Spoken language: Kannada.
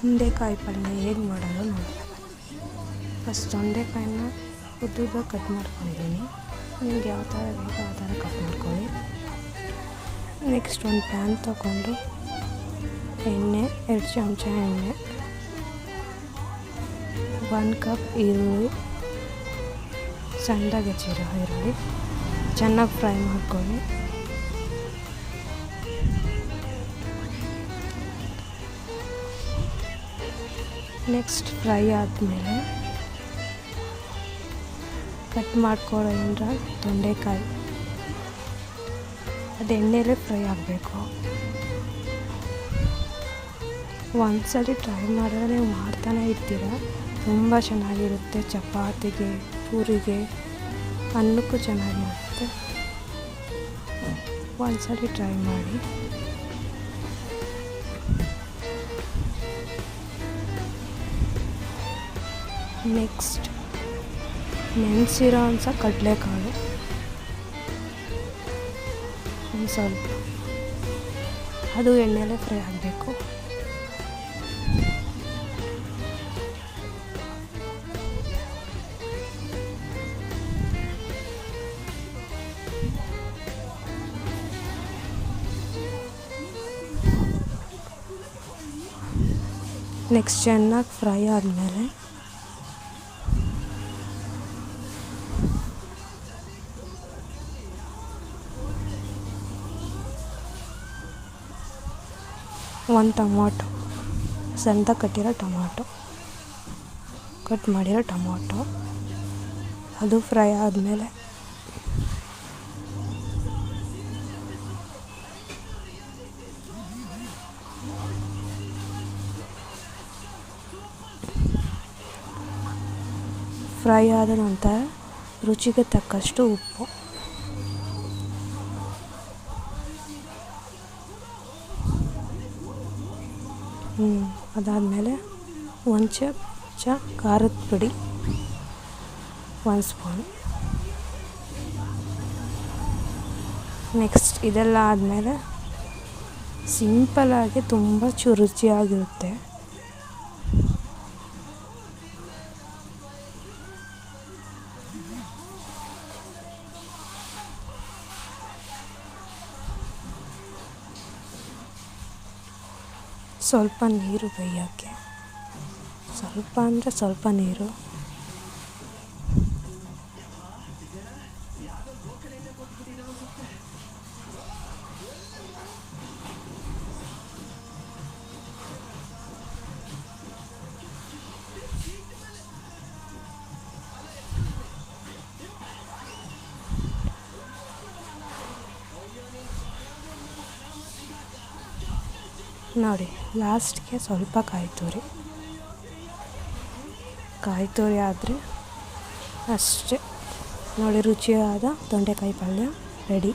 ತೊಂಡೆಕಾಯಿ ಪಲ್ಯ ಹೇಗೆ ಮಾಡೋದು ನೋಡೋಣ ಫಸ್ಟ್ ತೊಂಡೆಕಾಯಿನ ಉದ್ದುದ್ದ ಕಟ್ ಮಾಡ್ಕೊಂಡಿದ್ದೀನಿ. ನಿಮ್ಗೆ ಯಾವ ಥರ ಬೇಕೋ ಆ ಥರ ಕಟ್ ಮಾಡ್ಕೊಳ್ಳಿ. ನೆಕ್ಸ್ಟ್ ಒಂದು ಪ್ಯಾನ್ ತಗೊಂಡು ಎಣ್ಣೆ, ಎರಡು ಚಮಚ ಎಣ್ಣೆ. ಒನ್ ಕಪ್ ಈರುಳ್ಳಿ. ಸಣ್ಣದಾಗಿ ಹೆಚ್ಚಿರೋ ಈರುಳ್ಳಿ. ಚೆನ್ನಾಗಿ ಫ್ರೈ ಮಾಡ್ಕೊಳ್ಳಿ. ನೆಕ್ಸ್ಟ್ ಫ್ರೈ ಆದಮೇಲೆ ಕಟ್ ಮಾಡ್ಕೊಳ್ಳೋದ್ರ ತೊಂಡೆಕಾಯಿ. ಅದು ಎಣ್ಣೆಲೇ ಫ್ರೈ ಆಗಬೇಕು. ಒಂದ್ಸಲಿ ಟ್ರೈ ಮಾಡಿದ್ರೆ ನೀವು ಮಾಡ್ತಾನೆ ಇರ್ತೀರ. ತುಂಬ ಚೆನ್ನಾಗಿರುತ್ತೆ ಚಪಾತಿಗೆ, ಪೂರಿಗೆ, ಅನ್ನಕ್ಕೂ ಚೆನ್ನಾಗಿರುತ್ತೆ. ಒಂದ್ಸಲಿ ಟ್ರೈ ಮಾಡಿ. ನೆಕ್ಸ್ಟ್ ನೆನೆಸಿರೋ ಅಂಥ ಕಡಲೆಕಾಳು. ಒಂದು ಸ್ವಲ್ಪ. ಅದು ಎಣ್ಣೆಲೆ ಫ್ರೈ ಆಗಬೇಕು. ನೆಕ್ಸ್ಟ್ ಚೆನ್ನಾಗಿ ಫ್ರೈ ಆದಮೇಲೆ ಒಂದು ಟೊಮಾಟೊ ಸಣ್ಣದಾಗಿ ಕಟ್ಟಿರೋ ಟೊಮಾಟೊ, ಕಟ್ ಮಾಡಿರೋ ಟೊಮಾಟೊ, ಅದು ಫ್ರೈ ಆದಮೇಲೆ ಫ್ರೈ ಆದ ನಂತರ ರುಚಿಗೆ ತಕ್ಕಷ್ಟು ಉಪ್ಪು. ಅದಾದಮೇಲೆ ಒಂದು ಚಮಚ ಖಾರದ ಪುಡಿ ಒಂದು ಸ್ಪೂನ್ ನೆಕ್ಸ್ಟ್ ಇದೆಲ್ಲ ಆದಮೇಲೆ ಸಿಂಪಲ್ಲಾಗಿ ತುಂಬ ಚು ರುಚಿಯಾಗಿರುತ್ತೆ ಸ್ವಲ್ಪ ನೀರು ಬೇಯೋಕ್ಕೆ. ಸ್ವಲ್ಪ ಅಂದರೆ ಸ್ವಲ್ಪ ನೀರು. ನೋಡಿ ಲಾಸ್ಟ್ಗೆ ಸ್ವಲ್ಪ ಕಾಯಿ ತುರಿ ಕಾಯಿ ತುರಿ ಆದರೆ ಅಷ್ಟೇ. ನೋಡಿ ರುಚಿಯಾದ ತೊಂಡೆಕಾಯಿ ಪಲ್ಯ ರೆಡಿ